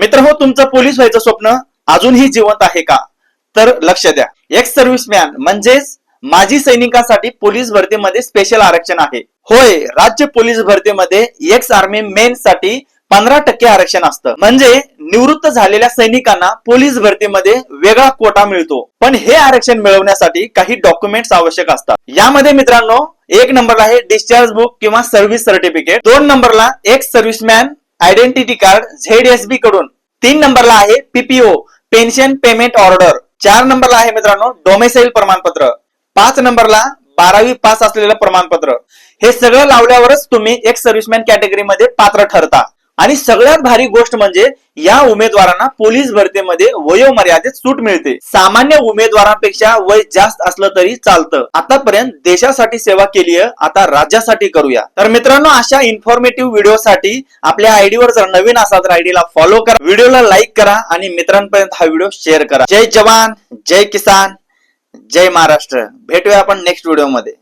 मित्र हो तुमचं पोलीस व्हायचं स्वप्न अजूनही जिवंत आहे का? तर लक्ष द्या. एक्स सर्व्हिसमॅन म्हणजेच माजी सैनिकांसाठी पोलीस भरतीमध्ये स्पेशल आरक्षण आहे. होय राज्य पोलीस भरतीमध्ये एक्स आर्मी मेन साठी पंधरा टक्के आरक्षण असतं. म्हणजे निवृत्त झालेल्या सैनिकांना पोलीस भरतीमध्ये वेगळा कोटा मिळतो. पण हे आरक्षण मिळवण्यासाठी काही डॉक्युमेंट्स आवश्यक असतात. यामध्ये मित्रांनो एक नंबरला आहे डिस्चार्ज बुक किंवा सर्व्हिस सर्टिफिकेट दोन नंबरला ex serviceman identity card Z S B कडून. तीन नंबरला आहे पीपीओ पेन्शन पेमेंट ऑर्डर चार नंबरला आहे मित्रांनो डोमेसाईल प्रमाणपत्र. पाच नंबरला बारावी पास असलेलं प्रमाणपत्र. हे सगळं लावल्यावरच तुम्ही एक सर्व्हिसमॅन कॅटेगरीमध्ये पात्र ठरता. आणि सगळ्यात भारी गोष्ट म्हणजे या उमेदवारांना पोलीस भरतीमध्ये वयोमर्यादेत सूट मिळते. सामान्य उमेदवारांपेक्षा वय जास्त असलं तरी चालतं. आतापर्यंत देशासाठी सेवा केली आहे आता राज्यासाठी करूया. तर मित्रांनो अशा इन्फॉर्मेटिव्ह व्हिडिओसाठी आपल्या आयडीवर जर नवीन असाल तर आयडीला फॉलो करा व्हिडिओला लाईक करा आणि मित्रांपर्यंत हा व्हिडिओ शेअर करा. जय जवान जय किसान जय महाराष्ट्र. भेटूया आपण नेक्स्ट व्हिडिओमध्ये.